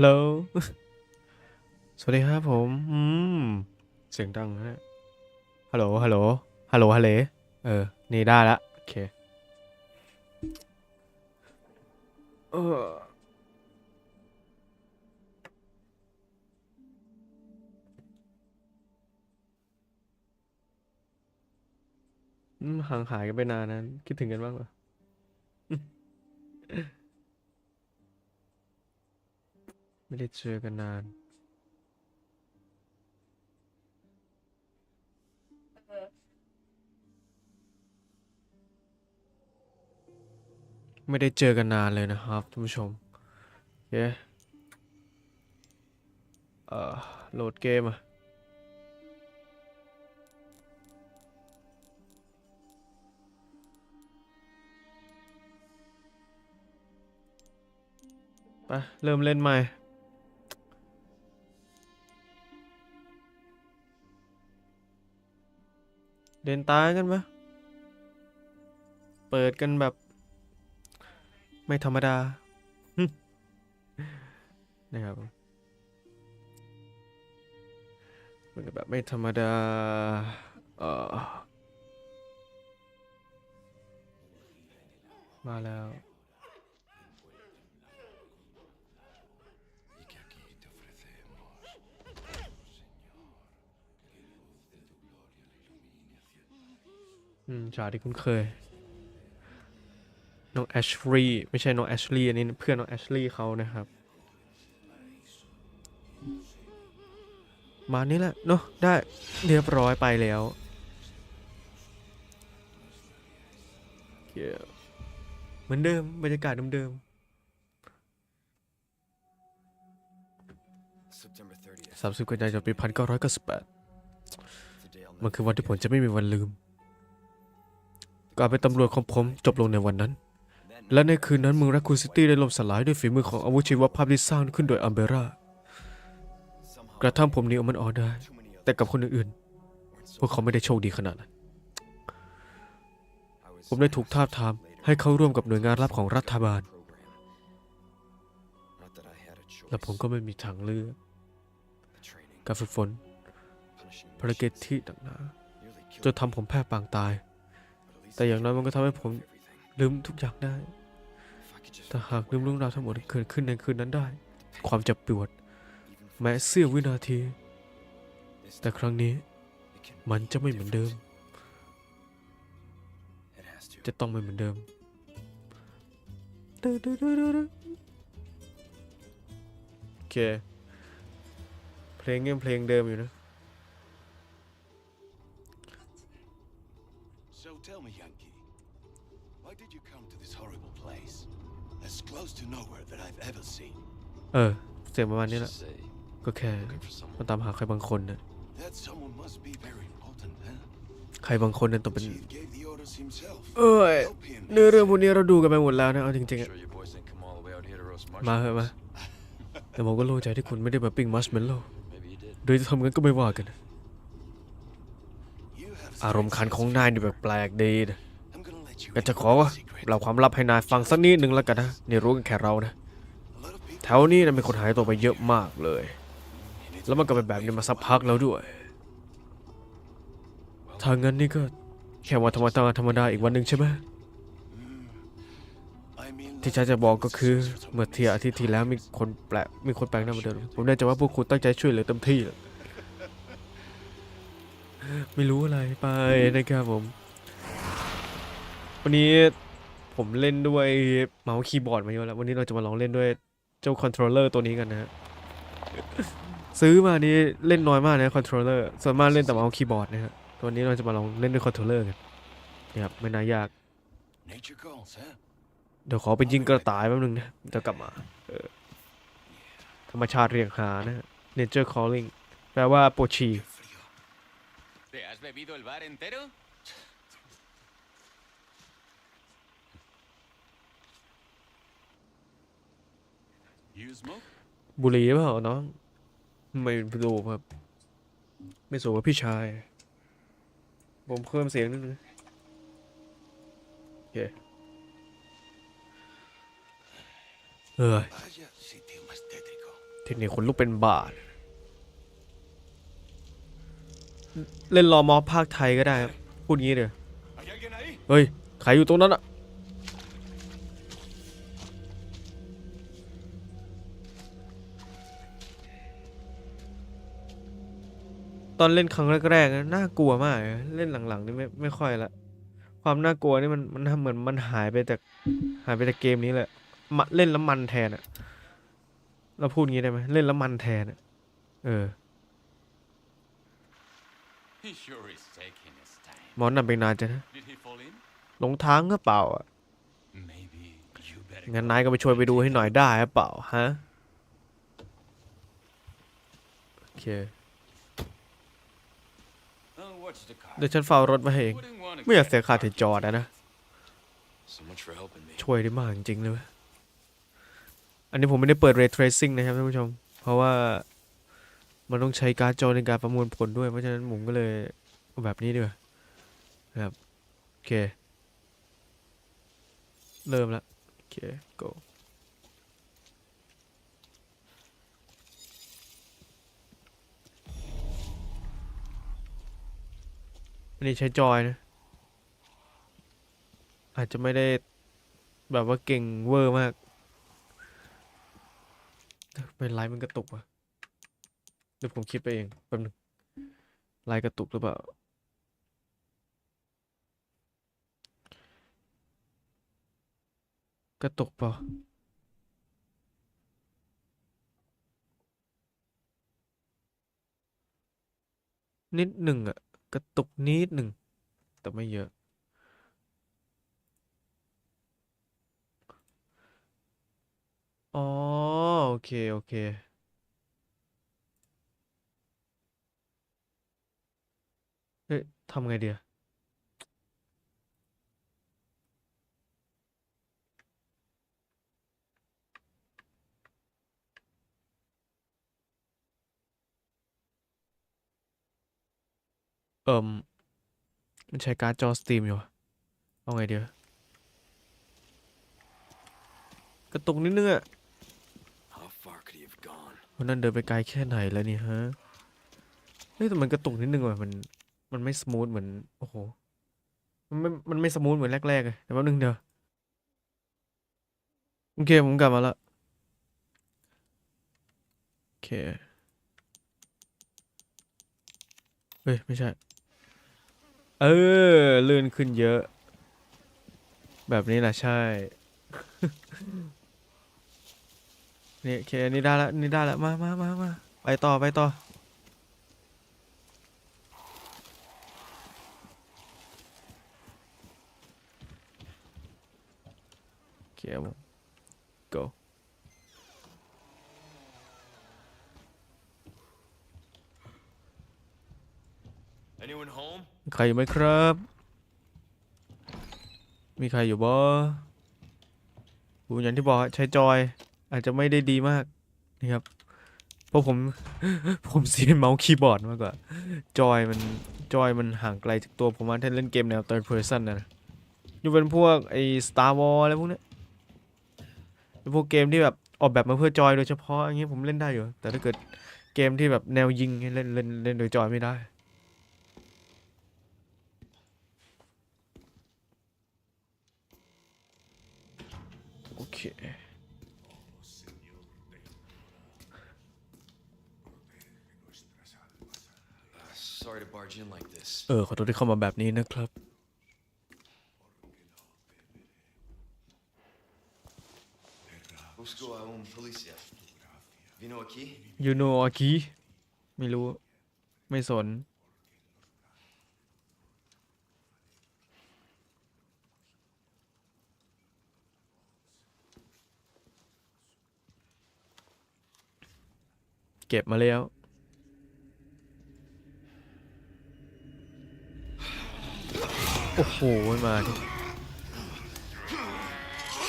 ฮัลโหล สวัสดีครับผม อืม เสียงดังนะฮัลโหล ฮัลโหล ฮัลโหลฮัลโหลเออ นี่ได้ละ โอเค เออ อืมห่างหายกันไปนานนะ คิดถึงกันบ้างปะ ไม่ได้เจอกันนานไม่ได้เจอกันนานเลยนะครับท่านผู้ชมเย้เอ่อโหลดเกมอะไปเริ่มเล่นใหม่ เดินตายกันปะเปิดกันแบบ ไม่ธรรมดา นะครับเปิดกันแบบไม่ธรรมดา เออมาแล้ว อืมฉากที่คุ้นเคย น้องแอชลีย์ไม่ใช่น้องแอชลีย์อันนี้เพื่อนน้องแอชลีย์เขานะครับ มานี่แหละเนาะได้เรียบร้อยไปแล้วเหี้ยเหมือนเดิม บรรยากาศเดิม September 30th. 30กันยายนปี1998 The day I'll มัน never คือวันที่ผมจะไม่มีวันลืม การเป็นตำรวจของผมจบลงในวันนั้น และในคืนนั้นเมืองรักคูซิตี้ได้ล่มสลายด้วยฝีมือของอาวุธชีวภาพที่สร้างขึ้นโดยอัมเบรากระทั่งผมหนีออกมันออกได้ แต่กับคนอื่นๆ พวกเขาไม่ได้โชคดีขนาดนั้น ผมได้ถูกทาบทามให้เข้าร่วมกับหน่วยงานลับของรัฐบาล และผมก็ไม่มีทางเลือก การฝึกฝนภารกิจที่หนักหนา nearly จนทำผมแพ้ปางตาย แต่อย่างน้อยมันก็ทำให้ผมลืมทุกอย่างได้ ถ้าหากลืมเรื่องราวทั้งหมดที่เกิดขึ้นในคืนนั้นได้ ความเจ็บปวด แม้เสี้ยววินาที แต่ครั้งนี้มันจะไม่เหมือนเดิม จะต้องไม่เหมือนเดิมโอเค เพลงยังเพลงเดิมอยู่นะ เออ เสียงประมาณนี้แหละ Just say, ก็แค่ looking for someone. มาตามหาใครบางคนนะ That someone must be very important, huh? ใครบางคนนั้นต้องเป็น Chief gave the orders himself. เอ้ย Help him. เนื้อเรื่องพวกนี้เราดูกันไปหมดแล้วนะ เอาจริงๆอะ Sure you boys didn't come all the way out here to roast มาเห marshmallows? อะมา แต่ผมก็โล่งใจที่คุณไม่ได้มาปิ้งมัชเมลโล่ Maybe you did. โดยจะทำงั้นก็ไม่ว่ากัน You have อารมณ์คันของนายนี่แปลกๆดีนะ ก็ in จะขอ a ว่าเราความลับให้นายฟังสักนิดหนึ่งแล้วกันนะนี่รู้กันแค่เรานะ แถวนี้นะมีคนหายตัวไปเยอะมากเลย แล้วมันก็เป็นแบบนี้มาสักพักแล้วด้วยทางงั้นนี่ก็แค่วันธรรมดาธรรมดาอีกวันหนึ่งใช่ไหมที่ฉันจะบอกก็คือเมื่อเที่ยอาทิตย์ที่แล้วมีคนแปลกมีคนแปลกหน้ามาเดินผมแน่ใจว่าพวกคุณตั้งใจช่วยเหลือเต็มที่ ไม่รู้อะไรไปนะครับผม วันนี้ผมเล่นด้วยเมาส์คีย์บอร์ดมาเยอะแล้ว วันนี้เราจะมาลองเล่นด้วยเจ้าคอนโทรลเลอร์ตัวนี้กันนะฮะซื้อมานี่เล่นน้อยมากนะคอนโทรลเลอร์ส่วนมากเล่นแต่เมาส์คีย์บอร์ดนะฮะตัวนี้เราจะมาลองเล่นด้วยคอนโทรลเลอร์กันนะครับไม่น่ายาก nature calls, huh? เดี๋ยวขอไปยิงกระต่ายแป๊บนึงนะเดี๋ยวกลับมาเออธรรมชาติเรียกหานะฮะ nature calling แปลว่าปวดฉี่ บุหรี่เปล่าน้องไม่สูครับ ไม่สูบพี่ชาย ผมเพิ่มเสียงนิดนึงโอเคเออ Vaya sitio más tétrico. ทคนิคคนลุกเป็นบาทเล่นรอมอภาคไทยก็ได้ครับ พูดงี้เดี๋ยวเฮ้ย ใครอยู่ตรงนั้นอะ ตอนเล่นครั้งแรกๆนะน่ากลัวมากเลยเล่นหลังๆนี่ไม่ไม่ค่อยละ ความน่ากลัวนี่มันมันทำเหมือนมันหายไปจากหายไปจากเกมนี้เลยมาเล่นแล้วมันแทนอะเราพูดงี้ได้ไหมเล่นแล้วมันแทนอะเออ He sure is taking his time. หมอนนำไปนานจังนะ Did he fall in? หลงทางก็เปล่าอะ Maybe you better งั้นนายก็ไปช่วยไปดูให้หน่อยได้หรือเปล่าฮะโอเค I'll watch the car. เดี๋ยวฉันเฝ้ารถไว้ให้เองไม่อยากเสียค่าที่จอดอะนะ ช่วยได้มากจริงๆเลยเว้ยอันนี้ผมไม่ได้เปิด ray tracing นะครับท่านผู้ชม เพราะว่ามันต้องใช้การ์ดจอในการประมวลผลด้วย เพราะฉะนั้นผมก็เลยเอาแบบนี้ดีกว่านะครับ โอเค เริ่มละโอเค go อันนี้ใช้จอยนะ อาจจะไม่ได้แบบว่าเก่งเวอร์มากเป็นไลน์มันกระตุกวะเดี๋ยวผมคิดไปเองแป๊บนึงไลน์กระตุกหรือเปล่ากระตุกปล่านิดหนึ่งอะ กระตุกนิดหนึ่ง แต่ไม่เยอะ อ๋อ โอเค โอเค เฮ้ยทำไงเดีย เอิ่มมันใช้การ์ดจอสตรีมอยู่วะเอาไงเดียกระตุกนิดนึงอะ How far could he have gone? วันนั้นเดินไปไกลแค่ไหนแล้วเนี่ยฮะเฮ้ยแต่มันกระตุกนิดนึงว่ะมันมันไม่สมูทเหมือนโอ้โหมันไม่มันไม่สมูทเหมือนแรกๆเลยแต่แป๊บนึงเดี๋ยวโอเคผมกลับมาละโอเคเฮ้ยไม่ใช่ เออ ลื่นขึ้นเยอะ แบบนี้แหละใช่ นี่โอเคนนี่ได้ละนี่ได้ละมามามามาไปต่อไปต่อ โอเคครับผม go Anyone home? มี ใครอยู่ไหมครับ มีใครอยู่บ่ผมอย่างที่บอกใช้จอย อาจจะไม่ได้ดีมากนะครับ เพราะผม ผมเสียเมาส์คีย์บอร์ดมากกว่า จอยมันจอยมันห่างไกลจากตัวผมมากถ้าเล่นเกมแนว third person นะอยู่เป็นพวกไอ้ Star Wars อะไรพวกเนี้ยเป็นพวกเกมที่แบบออกแบบมาเพื่อจอยโดยเฉพาะอย่างเงี้ยผมเล่นได้อยู่ แต่ถ้าเกิดเกมที่แบบแนวยิงเล่นเล่นเล่นโดยจอยไม่ได้ เค Uh, sorry to barge in like this. เออขอโทษที่เข้ามาแบบนี้นะครับ Busco a un policía. Vino aquí? ยูโนอากิไม่รู้ ไม่สน เก็บมาแล้ว โอ้โหมาดิ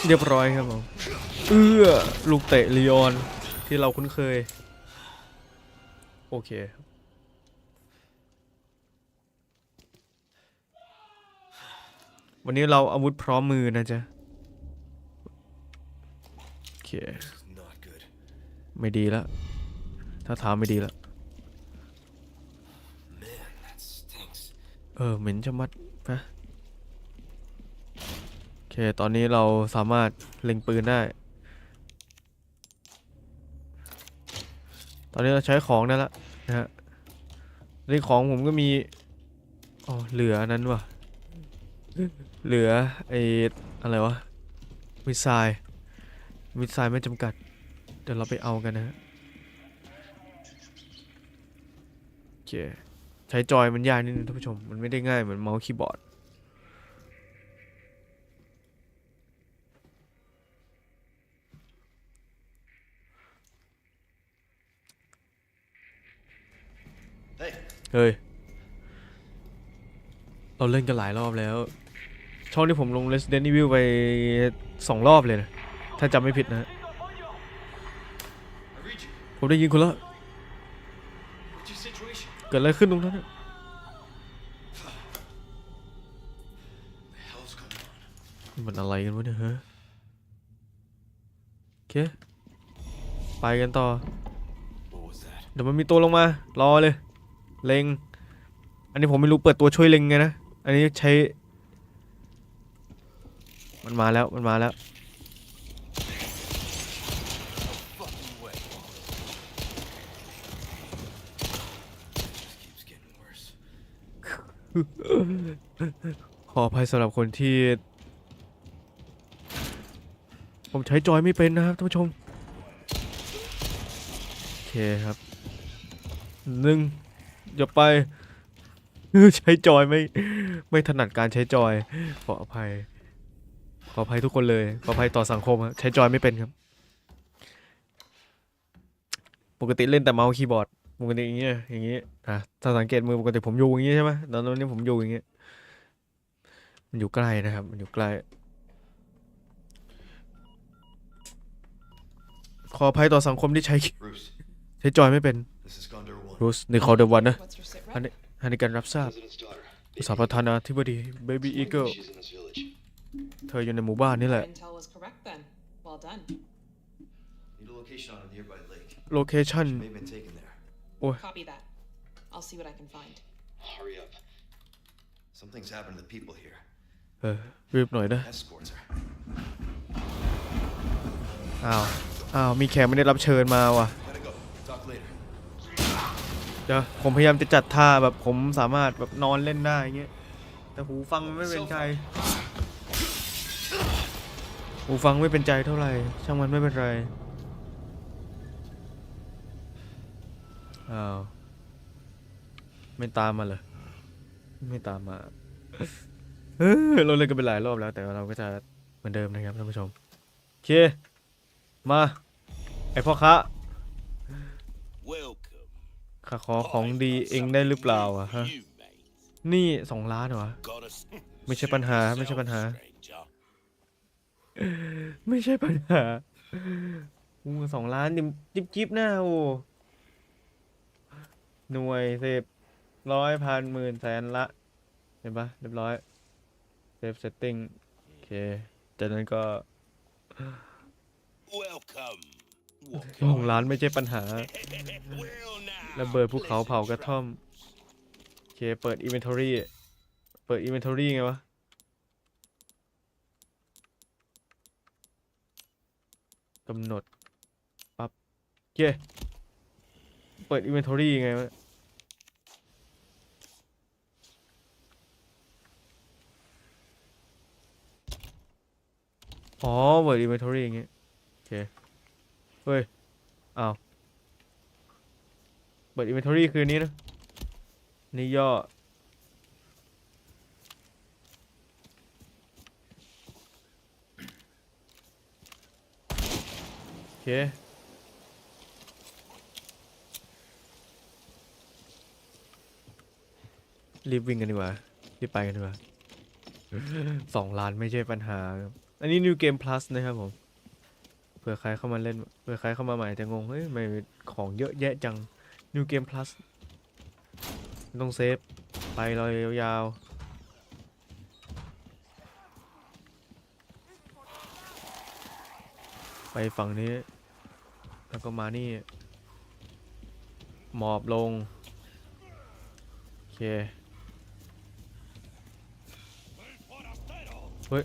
เรียบร้อยครับผม เอื้อ ลูกเตะลีออนที่เราคุ้นเคย โอเคครับวันนี้เราอาวุธพร้อมมือนะจ๊ะ โอเค ไม่ดีแล้ว ถ้าทางไม่ดีแล้วเออเหม็นจะมัดนะโอเค ตอนนี้เราสามารถเล็งปืนได้ ตอนนี้เราใช้ของได้แล้วนะฮะในของผมก็มีอ๋อเหลือนั้นว่ะ เหลือไอ้อะไรวะมิสไซล์มิสไซล์ไม่จำกัด เดี๋ยวเราไปเอากันนะฮะ โอ เค ใช้จอยมันยากนิดนึงท่านผู้ชม มันไม่ได้ง่ายเหมือนเมาส์คีย์บอร์ด Hey, เฮ้ย เราเล่นกันหลายรอบแล้ว ช่องที่ผมลง Resident Evil ไปสองรอบเลยนะ ถ้าจำไม่ผิดนะ I read you. ผมได้ยินคุณแล้ว What's your situation? เกิดอะไรขึ้นตรงนั้นน่ะ The hell's going on? นี่มันอะไรกันวะเนี่ยฮะโอเค ไปกันต่อ เดี๋ยวมันมีตัวลงมา รอเลย เล็ง อันนี้ผมไม่รู้เปิดตัวช่วยเล็งไงนะ อันนี้ใช้ มันมาแล้ว มันมาแล้ว ขออภัยสำหรับคนที่ ผมใช้จอยไม่เป็นนะครับท่านผู้ชม โอเคครับหนึ่งอย่าไป ใช้จอยไม่ ไม่ถนัดการใช้จอย ขออภัย ขออภัยทุกคนเลย ขออภัยต่อสังคมครับใช้จอยไม่เป็นครับ ปกติเล่นแต่เมาส์คีย์บอร์ด ปกติอย่างเงี้ยอย่างงี้อะถ้าสังเกตมือปกติผมอยู่อย่างงี้ใช่ไหมตอนนี้ผมอยู่อย่างงี้มันอยู่ใกล้นะครับ มันอยู่ใกล้ ขออภัยต่อสังคมที่ใช้ Bruce, ใช้จอยไม่เป็น this is Gondor 1. รูสในคอเดวันนะ What's your sit อัน rep? นี้อันนี้การรับทราบ President's daughter. สาประธานาธิบดี Baby Eagle She's in this village. เธออยู่ในหมู่บ้านนี่แห Your ละ intel was correct then. Well done. Need a location on a nearby lake. โลเคชั่น May have been taken there. Copy that. I'll see what I can find. Hurry up. Something's happened to the people here. เออรีบหน่อยนะ Escorts her. อ้าว อ้าว มีแขกไม่ได้รับเชิญมาว่ะ Gotta go. Talk later. เดี๋ยวผมพยายามจะจัดท่าแบบผมสามารถแบบนอนเล่นได้อย่างเงี้ย แต่หูฟังมันไม่เป็นใจ หูฟังไม่เป็นใจเท่าไหร่ ช่างมันไม่เป็นไร อ้าวไม่ตามมาเลย ไม่ตามมาเออเราเล่นกันไปหลายรอบแล้ว แต่ว่าเราก็จะเหมือนเดิมนะครับท่านผู้ชมโอเค มา ไอพ่อค้าข้าขอของดีเองได้หรือเปล่าอะฮะ นี่สองล้านเหรอวะไม่ใช่ปัญหาไม่ใช่ปัญหา ไม่ใช่ปัญหาอู้สองล้านจิบจิบจิบหน้าโอ้ หน่วยสิบร้อยพันหมื่นแสนละ เห็นปะเรียบร้อยเซฟเซตติ้งโอเค จากนั้นก็ Welcome. สองล้านไม่ใช่ปัญหา Well now. ระเบิดภูเขาเผากระท่อม โอเค เปิด inventory เปิด inventory ไงวะ กำหนด ปั๊บโอเค เปิด inventory ไงวะ อ๋อเปิด inventory อย่างเงี้ยโอเค เฮ้ย อ้าวเปิด inventory คืนนี้นะ นี่ย่อ โอเครีบวิ่งกันดีกว่า รีบไปกันดีกว่าสองล้านไม่ใช่ปัญหาครับ อันนี้ New Game Plus นะครับผม เผื่อใครเข้ามาเล่น เผื่อใครเข้ามาใหม่จะงง เฮ้ยทำไมของเยอะแยะจัง New Game Plus ต้องเซฟ ไปรอยยาวๆ ไปฝั่งนี้ แล้วก็มานี่ หมอบลง โอเค เฮ้ย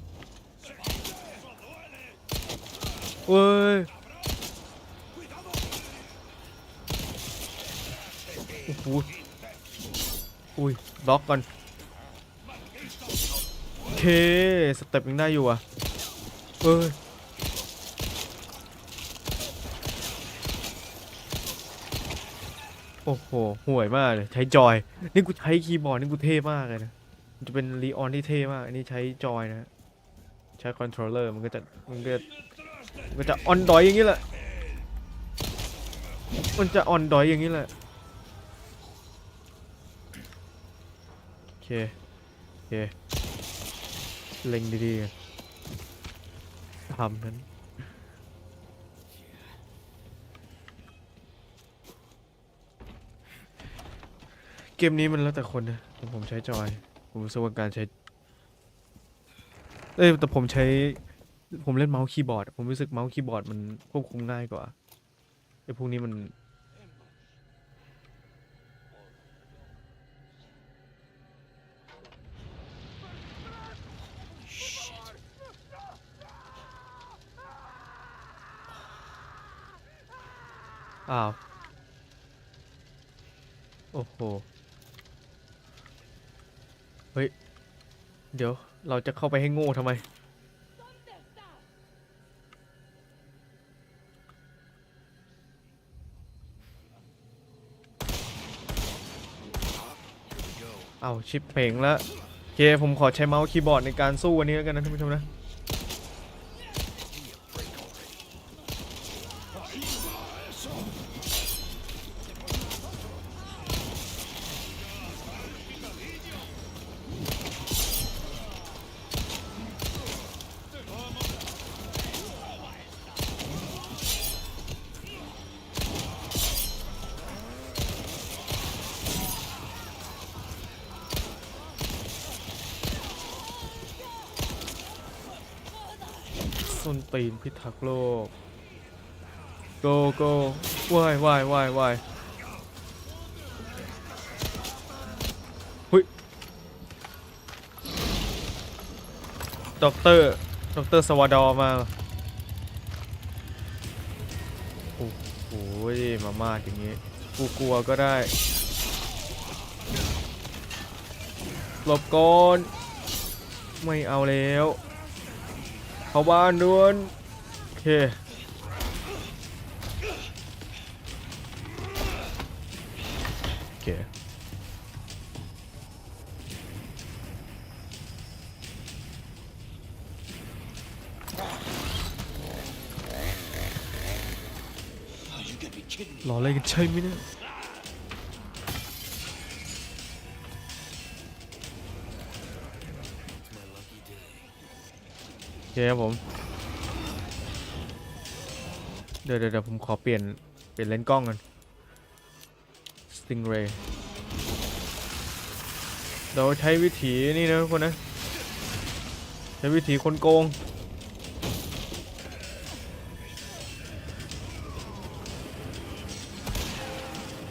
เฮ้ยโอ้โหอุ้ยบล็อกก่อนโอเคสเต็ปยังได้อยู่อะเอ้ยโอ้โหห่วยมากเลยใช้จอย นี่กูใช้คีย์บอร์ดนี่กูเท่มากเลยนะจะเป็นรีออนที่เท่มาก อันนี้ใช้จอยนะ ใช้คอนโทรลเลอร์มันก็จะมันก็ มันจะออนดอยอย่างนี้แหละ มันจะออนดอยอย่างนี้แหละ โอเค โอเค เล็งดีๆกันทำนั้นเกมนี้มันแล้วแต่คนนะแต่ผมใช้จอย ผมรู้สึกว่าการใช้เอ้ยแต่ผมใช้ ผมเล่นเมาส์คีย์บอร์ด ผมรู้สึกเมาส์คีย์บอร์ดมันควบคุมง่ายกว่าไอ้พวกนี้มัน อ้าว โอ้โห เฮ้ย เดี๋ยวเราจะเข้าไปให้โง่ทำไม เอาชิปเพลงแล้วโอเคผมขอใช้เมาส์คีย์บอร์ดในการสู้วันนี้แล้วกันนะท่านผู้ชมนะ นตีนพิทักษ์โลก โกโก้วายวายวายวายหุยด็อกเตอร์ด็อกเตอร์สวาดอมาโอ้โหมามาอย่างงี้กูกลัวก็ได้หลบก่อน ไม่เอาแล้ว เข้าบ้านด่วนโอเคโอเครออะไรกันใช่ไหมเนี่ย เคครับผม เดี๋ยวเดี๋ยวผมขอเปลี่ยน เปลี่ยนเลนส์กล้องกัน Stingray เราใช้วิธีนี่นะทุกคนนะ ใช้วิธีคนโกง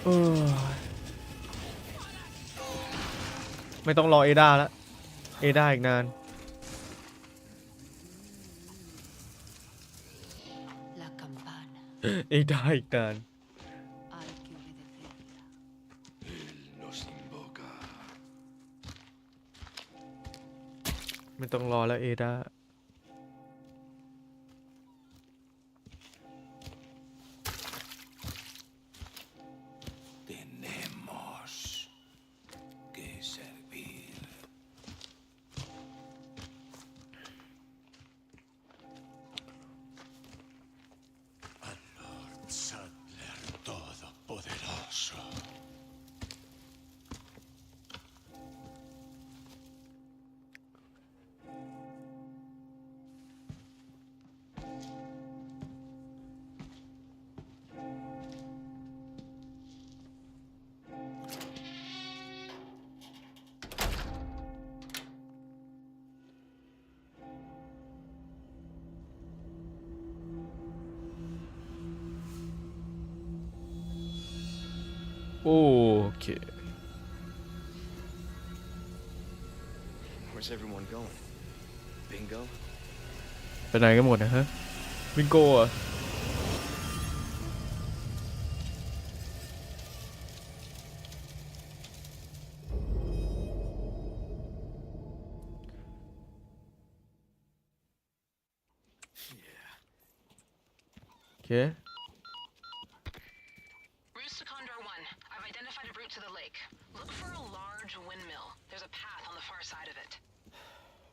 เออไม่ต้องรอเอดาแล้ว เอดาอีกนาน campana เอดาอีกนาน hay que obedecerla. Nos invoca. ไม่ต้องรอแล้วเอดา เค Where's everyone going? Bingo? ไปไหนกันหมดนะฮะ บิงโกอะ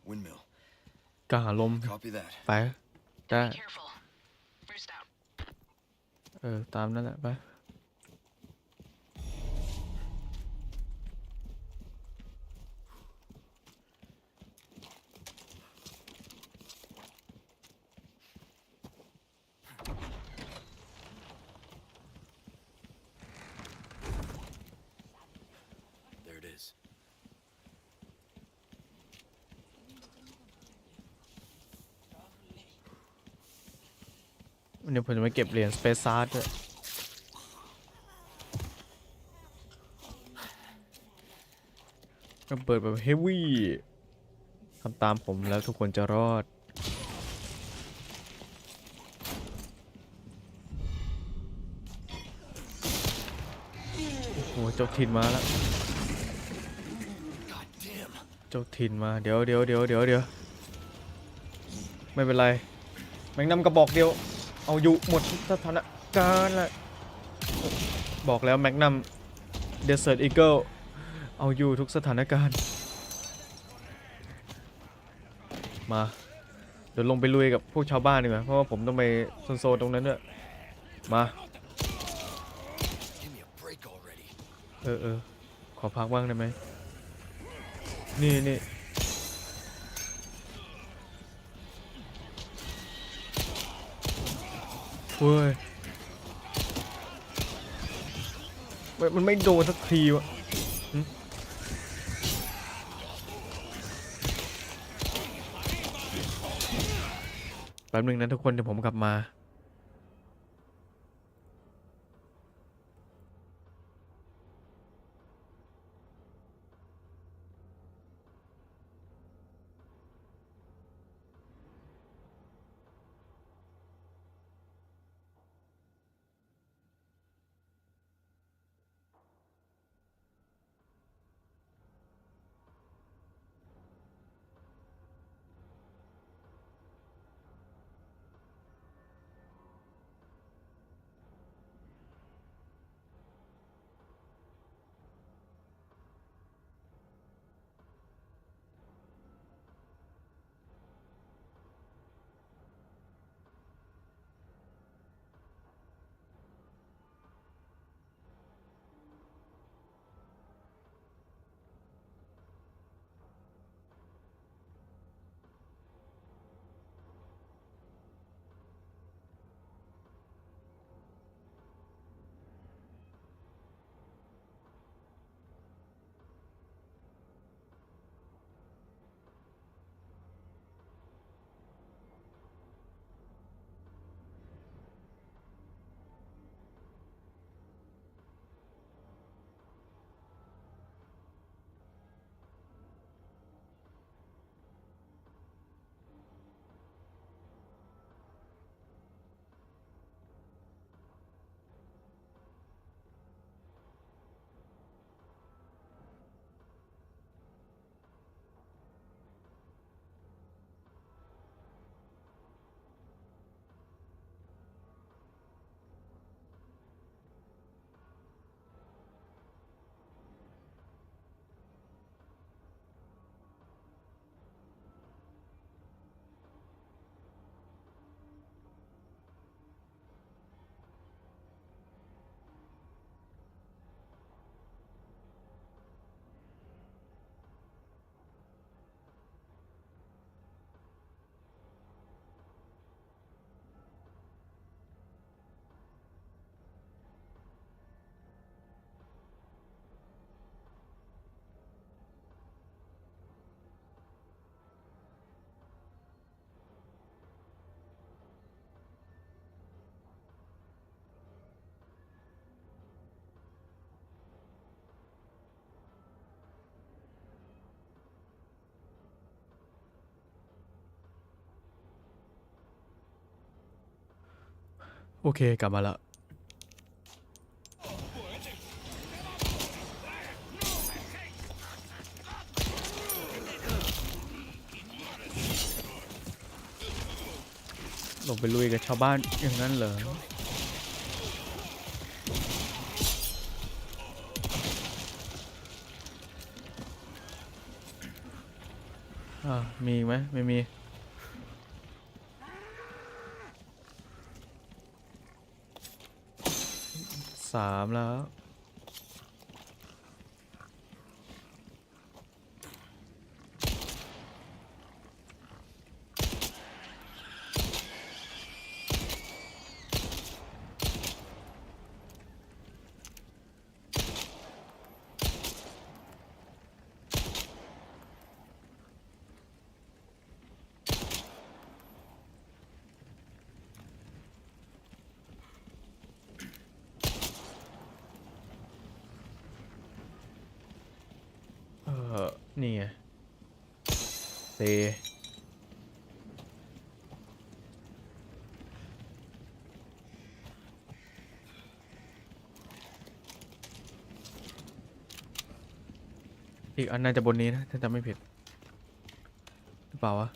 Windmill. กาลม Copy that. ไปได้ Be careful. Roost out. เออตามนั่นแหละไป ผมจะมาเก็บเหรียญสเปซซาร์ด้วยก็เปิดแบบเฮฟวี่ทำตามผมแล้วทุกคนจะรอด โอ้โหเจ้าถิ่นมาแล้ว เจ้าถิ่นมา เดี๋ยวเดี๋ยวเดี๋ยวเดี๋ยวเดี๋ยวไม่เป็นไร แมงนำกระบอกเดียว เอาอยู่หมดสถานการณ์แหละบอกแล้วแมกนัมเดสเซ r ร์ e อีเกิลเอาอยู่ทุกสถานการณ์ มาเดี๋ยวลงไปลุยกับพวกชาวบ้านดีกว่าเพราะว่าผมต้องไปโซนๆตรงนั้นด้วยมาเออเออขอพักบ้างได้ไหมนี่นี่ เว้ยเว้ยมันไม่โดนสักทีวะหึแป๊บนึงนะทุกคนเดี๋ยวผมกลับมา โอเคกลับมาละลงไปลุยกับชาวบ้านอย่างนั้นเหรออ่ามีอีกไหมไม่มี สามแล้ว เออ นี่ไงเตอีกอันน่าจะบนนี้นะ ถ้าจำไม่ผิดหรือเปล่าวะ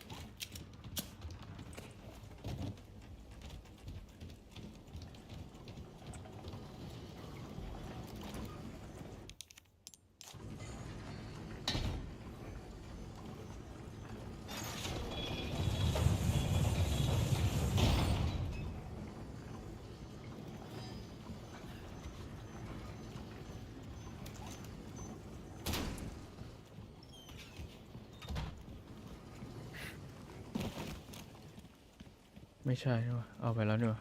ไม่ใช่ใช่ปะเอาไปแล้วเนอะ